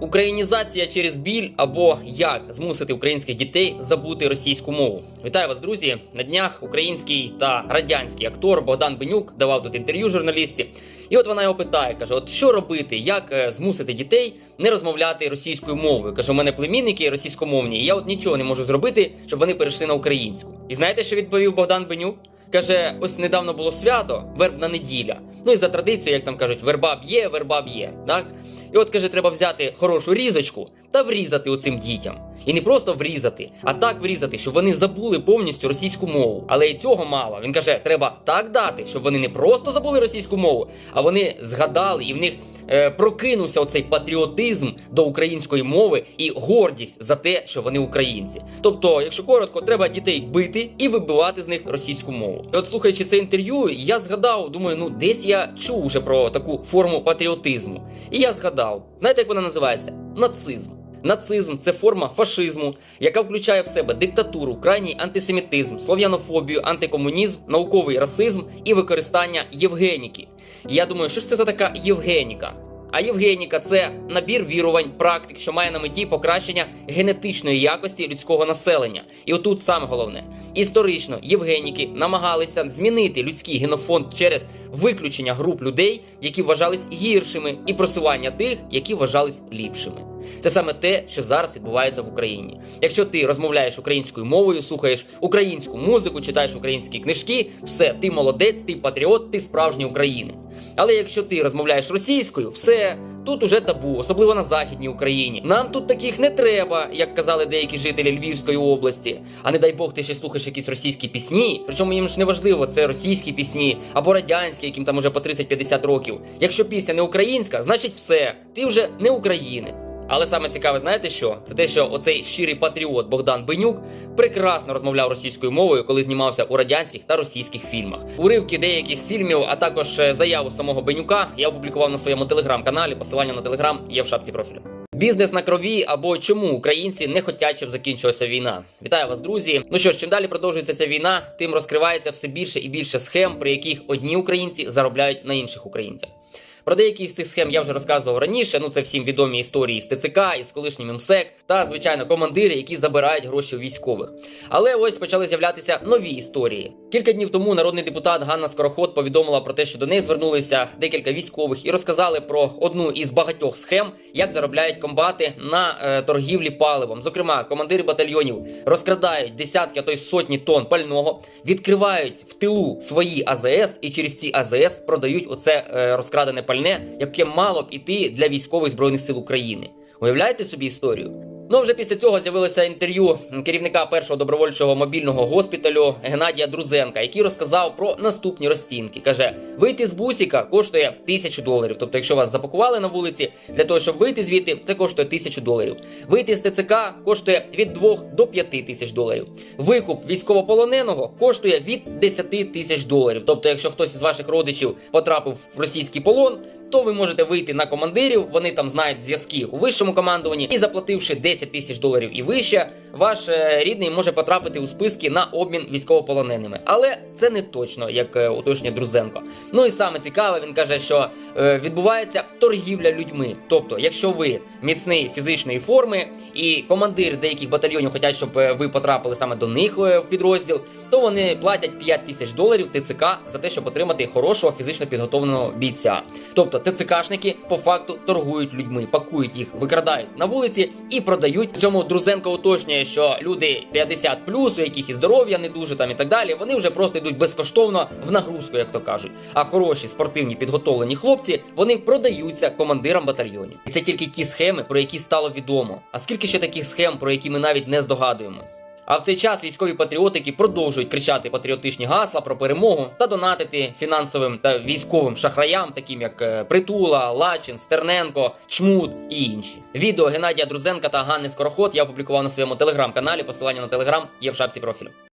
Українізація через біль або як змусити українських дітей забути російську мову. Вітаю вас, друзі! На днях український та радянський актор Богдан Бенюк давав тут інтерв'ю журналістці. І от вона його питає: каже: От що робити, як е, змусити дітей не розмовляти російською мовою? Каже, у мене племінники російськомовні, і я от нічого не можу зробити, щоб вони перейшли на українську. І знаєте, що відповів Богдан Бенюк? Каже, ось недавно було свято, вербна неділя. Ну і за традицією, як там кажуть, верба б'є, верба б'є. Так? І от каже, треба взяти хорошу різочку та врізати оцим дітям. І не просто врізати, а так врізати, щоб вони забули повністю російську мову. Але і цього мало. Він каже, треба так дати, щоб вони не просто забули російську мову, а вони згадали і в них е, прокинувся оцей патріотизм до української мови і гордість за те, що вони українці. Тобто, якщо коротко, треба дітей бити і вибивати з них російську мову. І от слухаючи це інтерв'ю, я згадав, думаю, ну десь я чув уже про таку форму патріотизму. І я згадав, знаєте, як вона називається? Нацизм. Нацизм це форма фашизму, яка включає в себе диктатуру, крайній антисемітизм, слов'янофобію, антикомунізм, науковий расизм і використання євгеніки. Я думаю, що ж це за така євгеніка? А євгеніка це набір вірувань, практик, що має на меті покращення генетичної якості людського населення. І отут саме головне: історично євгеніки намагалися змінити людський генофонд через виключення груп людей, які вважались гіршими, і просування тих, які вважались ліпшими. Це саме те, що зараз відбувається в Україні. Якщо ти розмовляєш українською мовою, слухаєш українську музику, читаєш українські книжки, все, ти молодець, ти патріот, ти справжній українець. Але якщо ти розмовляєш російською, все. Тут уже табу, особливо на західній Україні. Нам тут таких не треба, як казали деякі жителі Львівської області. А не дай Бог, ти ще слухаєш якісь російські пісні. Причому їм ж не важливо, це російські пісні або радянські, яким там уже по 30-50 років. Якщо пісня не українська, значить все, ти вже не українець. Але саме цікаве, знаєте що? Це те, що оцей щирий патріот Богдан Бенюк прекрасно розмовляв російською мовою, коли знімався у радянських та російських фільмах. Уривки деяких фільмів, а також е, заяву самого Бенюка я опублікував на своєму телеграм-каналі. Посилання на телеграм є в шапці профілю. Бізнес на крові або чому українці не хочуть, щоб закінчилася війна. Вітаю вас, друзі. Ну що ж, чим далі продовжується ця війна, тим розкривається все більше і більше схем, при яких одні українці заробляють на інших українцях. Про деякі з цих схем я вже розказував раніше. Ну це всім відомі історії з ТЦК, із колишнім МСЕК та, звичайно, командири, які забирають гроші у військових. Але ось почали з'являтися нові історії. Кілька днів тому народний депутат Ганна Скороход повідомила про те, що до неї звернулися декілька військових і розказали про одну із багатьох схем, як заробляють комбати на е, торгівлі паливом. Зокрема, командири батальйонів розкрадають десятки, а то й сотні тонн пального, відкривають в тилу свої АЗС і через ці АЗС продають оце е, розкрадене пальне, яке мало б іти для військових збройних сил України. Уявляєте собі історію? Ну, вже після цього з'явилося інтерв'ю керівника першого добровольчого мобільного госпіталю Геннадія Друзенка, який розказав про наступні розцінки. Каже: вийти з бусіка коштує тисячу доларів. Тобто, якщо вас запакували на вулиці, для того, щоб вийти звідти, це коштує тисячу доларів. Вийти з ТЦК коштує від 2 до 5 тисяч доларів. Викуп військовополоненого коштує від 10 тисяч доларів. Тобто, якщо хтось із ваших родичів потрапив в російський полон, то ви можете вийти на командирів, вони там знають зв'язки у вищому командуванні, і заплативши 10 тисяч доларів і вище, ваш е, рідний може потрапити у списки на обмін військовополоненими. Але це не точно, як е, уточнює Друзенко. Ну і саме цікаве, він каже, що е, відбувається торгівля людьми. Тобто, якщо ви міцний фізичної форми і командир деяких батальйонів хочуть, щоб ви потрапили саме до них в підрозділ, то вони платять 5 тисяч доларів ТЦК за те, щоб отримати хорошого фізично підготовленого бійця. Тобто ТЦКшники по факту торгують людьми, пакують їх, викрадають на вулиці і продають. Цьому Друзенко уточнює, що люди 50 у яких і здоров'я не дуже там і так далі, вони вже просто йдуть безкоштовно в нагрузку, як то кажуть. А хороші спортивні підготовлені хлопці вони продаються командирам батальйонів. І це тільки ті схеми, про які стало відомо. А скільки ще таких схем, про які ми навіть не здогадуємось? А в цей час військові патріотики продовжують кричати патріотичні гасла про перемогу та донатити фінансовим та військовим шахраям, таким як е, Притула, Лачин, Стерненко, Чмут і інші. Відео Геннадія Друзенка та Ганни Скороход я опублікував на своєму телеграм-каналі. Посилання на телеграм є в шапці профілю.